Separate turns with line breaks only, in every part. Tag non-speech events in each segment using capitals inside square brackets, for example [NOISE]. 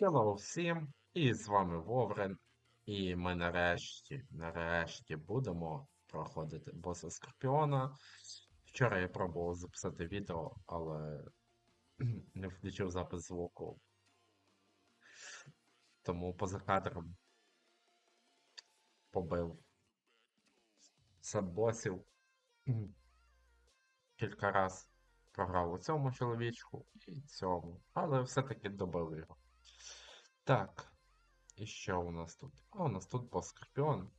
Hello всім! І з вами Воврен. І ми нарешті, нарешті будемо проходити боса Скорпіона. Вчора я пробував записати відео, але [CLEARS THROAT] не включив запис звуку. Тому поза кадром побив босів. [CLEARS THROAT] Кілька раз програв у цьому чоловічку і цьому, але все-таки добив його. Так. І що у нас тут? А у нас тут бос Скорпіон.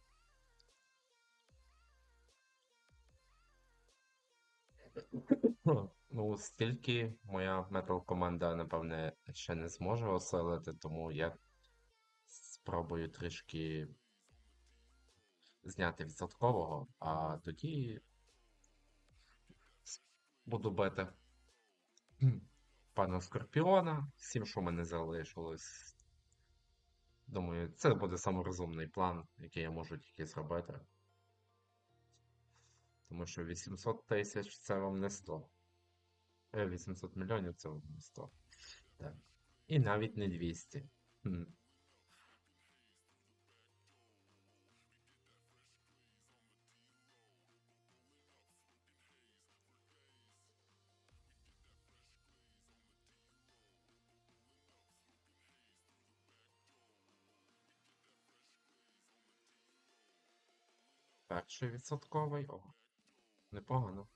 [LAUGHS] Ну, стільки моя метал команда, напевне, ще не зможе осилити, тому я спробую трішки зняти відсоткового, а тоді буду бити пана Скорпіона, всім, що в мене залишилось. Думаю, це буде саморозумний план, який я можу тільки зробити. Тому що 800 тисяч це вам не 100. 800 мільйонів це вам не 100. Так. І навіть не 200. Перший відсотковий. О, непогано.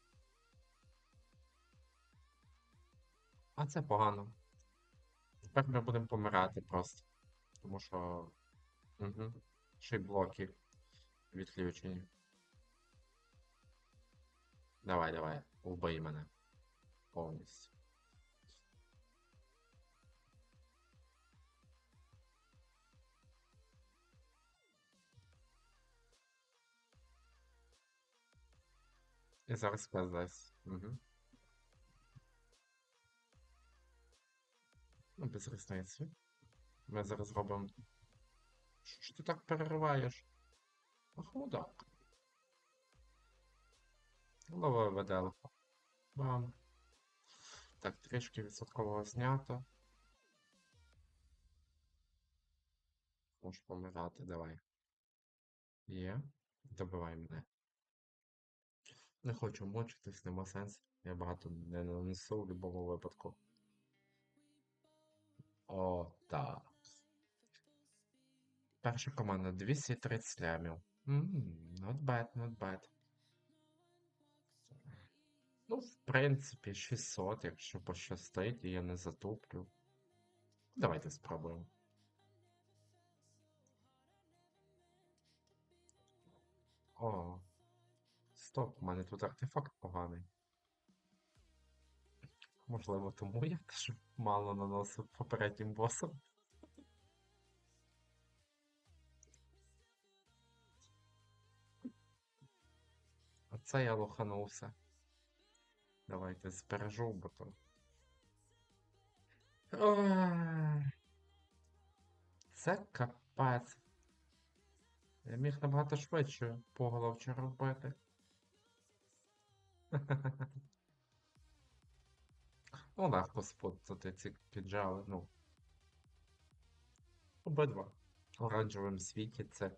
А це погано. Тепер ми будемо помирати просто. Тому що. Угу. Ще й блоки відключені. Давай, давай, вбий мене. Повністю. І зараз квест. Угу. Ну, без різниці. Ми зараз зробимо. Що ж ти так перериваєш? Ах, мудак. Лови веделку. Бам. Так, трішки відсоткового знято. Можеш помирати, давай. Є. Добивай мене. Не хочу мучитись, нема сенсу. Я багато не нанесу в будь-якому випадку. О, так. Перша команда 230 лямів. Ммм, not bad, not bad. Ну, в принципі, 600, якщо пощастить, і я не затуплю. Давайте спробуємо. О, Стоп, у мене тут артефакт поганий. Можливо, тому я теж мало наносив попереднім босом. Оце я лоханувся. Давайте збережу, бо то. Це капець. Я міг набагато швидше поголовче робити. Ну, легко спутати ці піджали, ну. Обидва. В оранжевому світі це.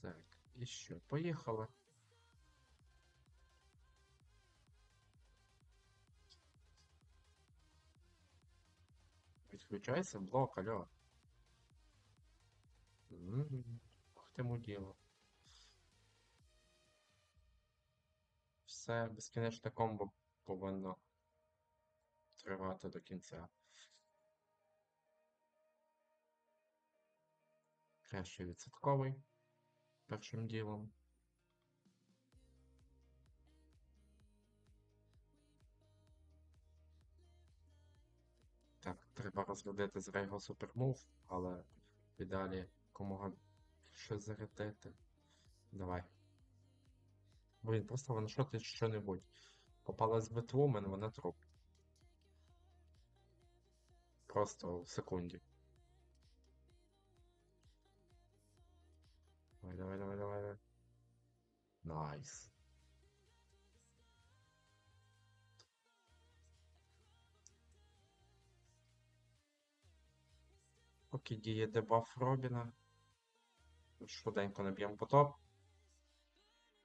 Так, і що? Поїхали. Відключайся блок, алло. Ах ти муділо. Все безкінечне комбо повинно тривати до кінця. Краще відсотковий першим ділом. Так, треба розглядати з Рейго Супермув, але в ідеалі комога щось зарядити. Давай. Блін, просто ваншотить що-небудь. Попала з Бетвумен, вона труп. Просто в секунді. Давай, давай, давай, давай. Найс. Поки діє дебаф Робіна. Швиденько наб'ємо потоп.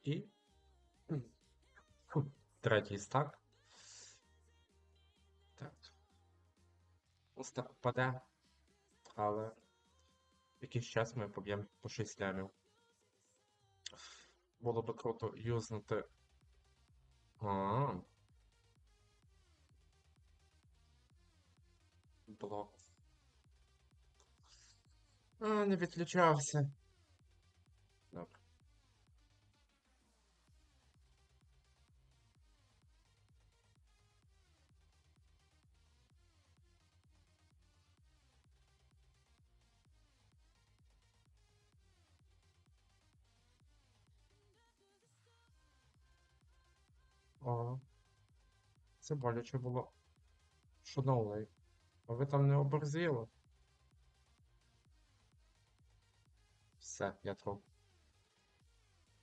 І... Третій стак. Так. Стак впаде. Але якийсь час ми поб'ємо по 6 лямів. Було би круто юзнути. А. Блок. А, не відключався. О, це боляче було. Шановний, а ви там не оборзіли? Все, я труп.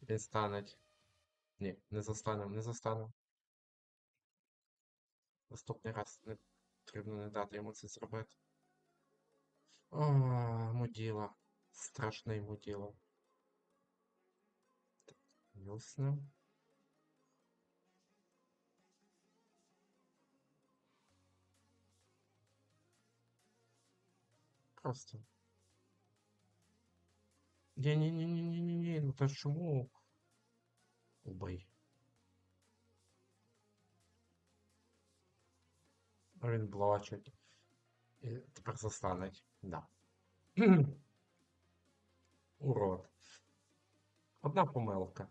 Він станеть. Ні, не застанем, не застанем. Наступний раз не потрібно не дати йому це зробити. О, муділа. Страшний муділа. Так, Юснем. Просто. Ні-ні-ні-ні-ні-ні, ну та чому? Убий. А Він блочить. І тепер застанеть. Да. [CLEARS THROAT] Урод. Одна помилка.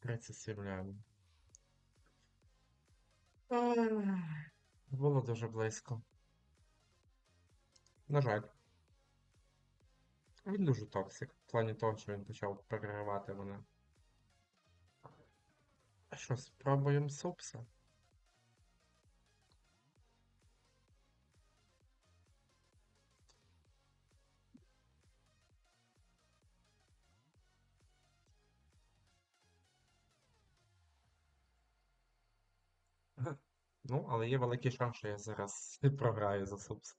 37 лямів. Було дуже близько. На жаль. Він дуже токсик, в плані того, що він почав переривати мене. А що, спробуємо супса? Ну, але є великий шанс, що я зараз [LAUGHS] програю за супс.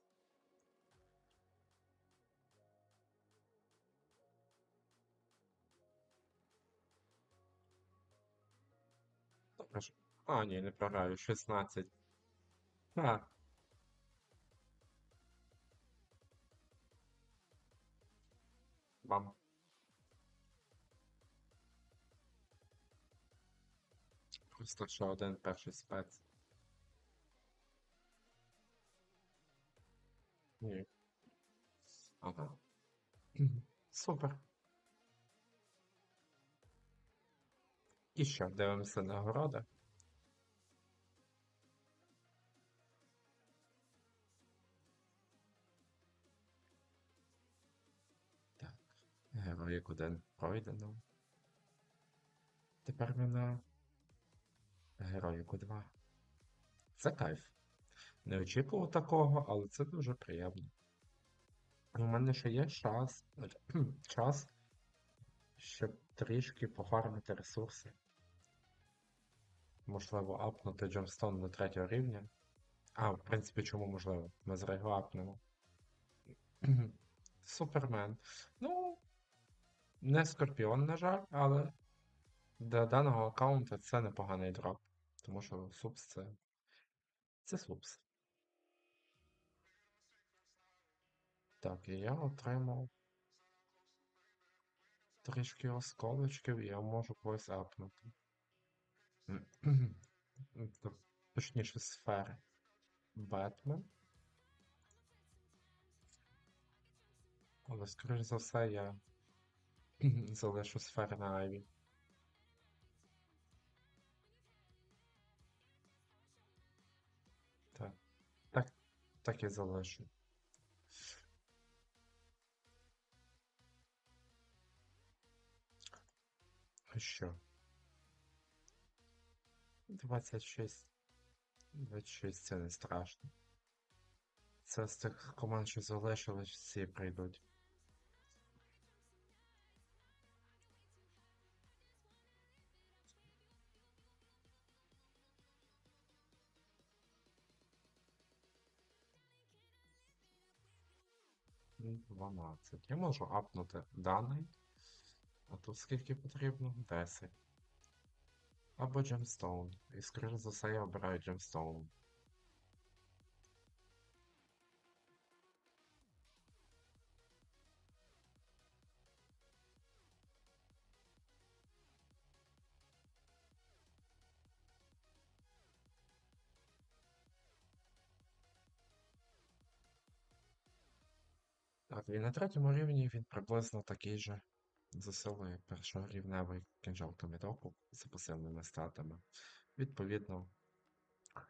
Добре ж. А, ні, не програю. 16. А. Бам. Просто ще один перший спец. Ні. Ага. Супер. І що, дивимося нагороди. Так, героїк один пройдено. Тепер ми на героїку 2. Це кайф. Не очікував такого, але це дуже приємно. У мене ще є час, [CLEARS THROAT] час, щоб трішки пофармити ресурси. Можливо, апнути Джемстон до третього рівня. А, в принципі, чому можливо? Ми з його апнемо. [CLEARS THROAT] Супермен. Ну, не Скорпіон, на жаль, але для даного аккаунта це непоганий дроп. Тому що супс це. Це супс. Так, і я отримав трішки осколочків, і я можу когось апнути. Точніше, сфери. Бетмен. Але, скоріш за все, я залишу сфери на Айві. Так. Так, так і залишу. що? 26. 26 це не страшно. Це з тих команд, що залишились, всі прийдуть. Дванадцять. Я можу апнути даний. А тут скільки потрібно? 10. Або Gemstone. І скоріше за все я обираю Gemstone. Так, він на третьому рівні він приблизно такий же за силою як першорівневий кінжал Томітоку з пасивними статами. Відповідно,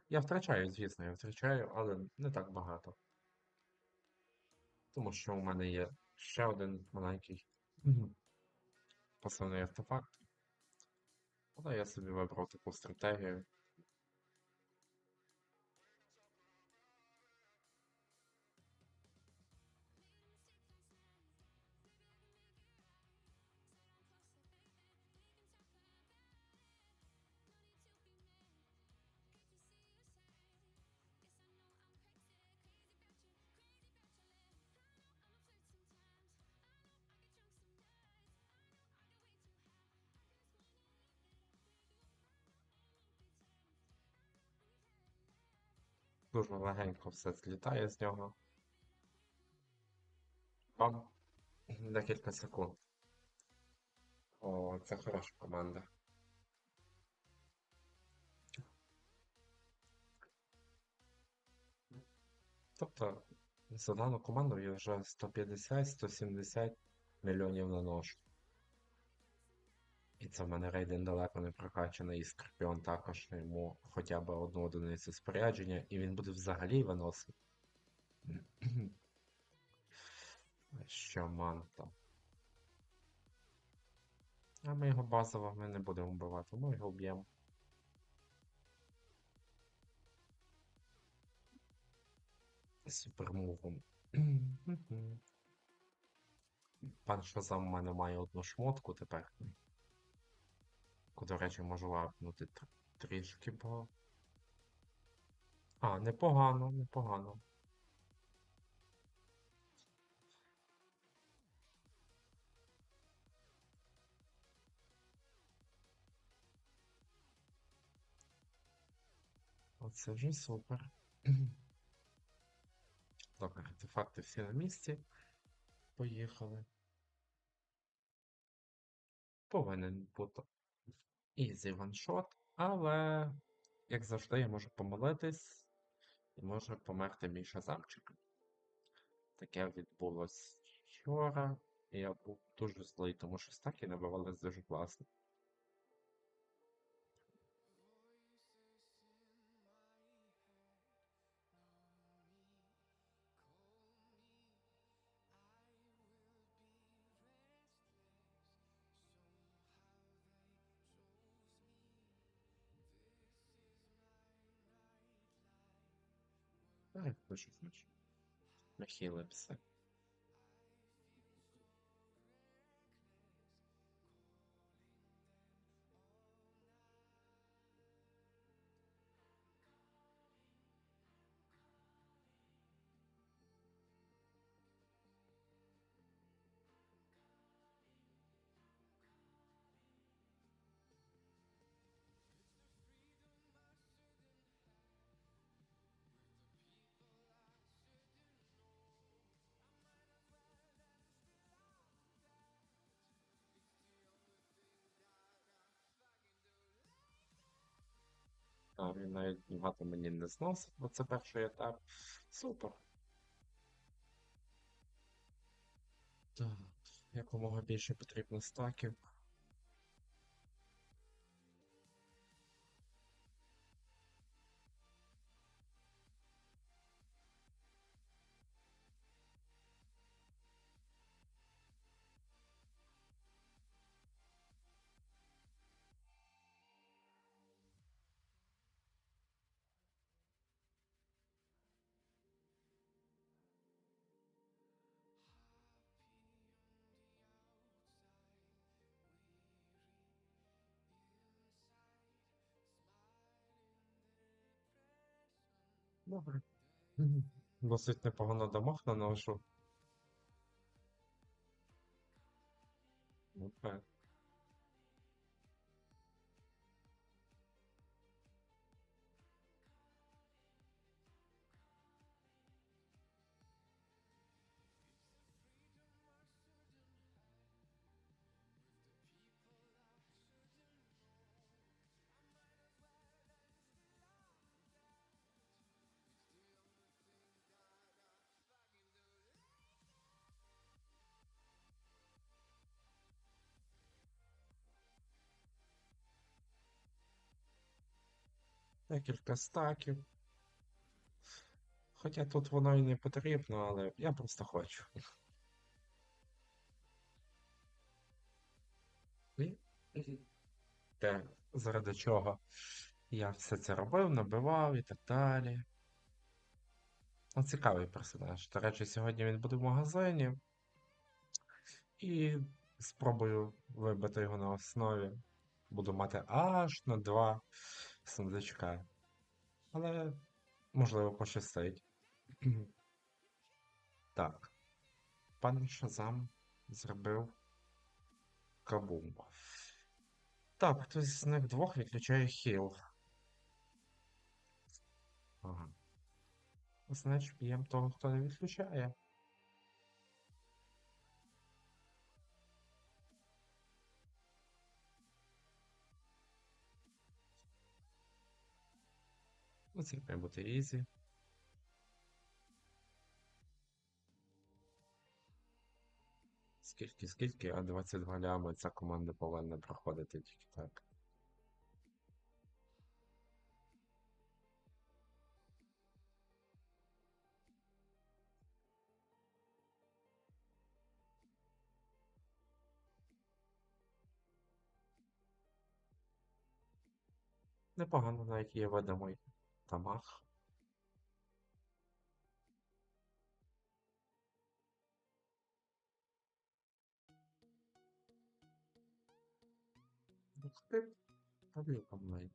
я втрачаю, звісно, я втрачаю, але не так багато. Тому що у мене є ще один маленький пасивний артефакт. Але я собі вибрав таку стратегію. Дуже легенько все злітає з нього. Бам! Декілька секунд. О, це хороша команда. Тобто, за дану команду я вже 150-170 мільйонів наношу. І це в мене рейден далеко не прокачаний, і Скорпіон також йому хоча б одну одиницю спорядження, і він буде взагалі виносити. [CLEARS THROAT] Що манта. А ми його базово ми не будемо вбивати, ми його вб'ємо. Супермувом. [CLEARS THROAT] Пан Шазам у мене має одну шмотку тепер. До речі, можу лапнути тр- трішки, бо. А, непогано, непогано. Оце вже супер. [CLEARS THROAT] Добре, артефакти всі на місці. Поїхали. Повинен бути ізі ваншот, але, як завжди, я можу помилитись і може померти мій шазамчик. Таке відбулось вчора, і я був дуже злий, тому що стаки набивались дуже класно. Так, хочу, хочу. Він навіть багато мені не зносив, бо це перший етап. Супер. Так, якомога більше потрібно стаків. добре. Досить непогано дамаг наношу. Окей. Декілька стаків. Хоча тут воно і не потрібно, але я просто хочу. Те, заради чого я все це робив, набивав і так далі. Ну, цікавий персонаж. До речі, сьогодні він буде в магазині. І спробую вибити його на основі. Буду мати аж на два сундучка. Але, можливо, пощастить. [CLEARS THROAT] Так. Пан Шазам зробив кабум. Так, хтось з них двох відключає хіл. Ага. Значить, б'єм того, хто не відключає. Ну, це має бути ізі. Скільки, скільки, а 22 лями ця команда повинна проходити тільки так. Непогано навіть є видимий тамах. Ух ти, табліка має.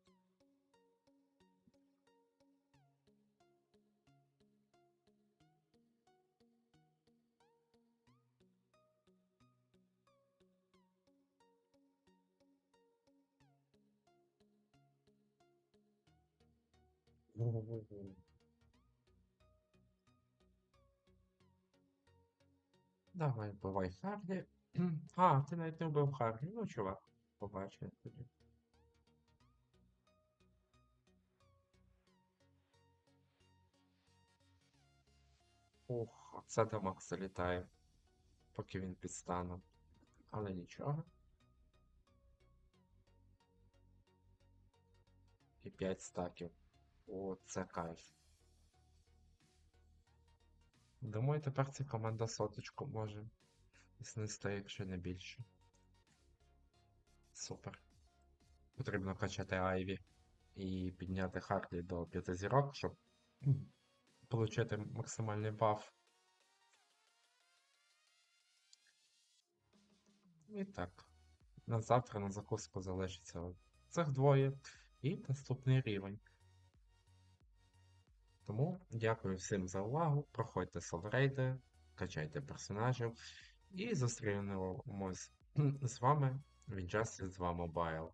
Давай, бувай Харлі. [CLEARS THROAT] А, ти навіть не вбив Харлі. Ну, чувак, побачимо тоді. Ух, це дамаг залітає, поки він підстане. Але нічого. І 5 стаків. О, це кайф. Думаю, тепер ця команда соточку може знести, якщо не більше. Супер. Потрібно качати Айві і підняти Харлі до 5 зірок, щоб отримати максимальний баф. І так. На завтра на закуску залишиться цих двоє і наступний рівень. Тому дякую всім за увагу. Проходьте солрейди, качайте персонажів і зустрінемось з вами в Injustice 2 Mobile.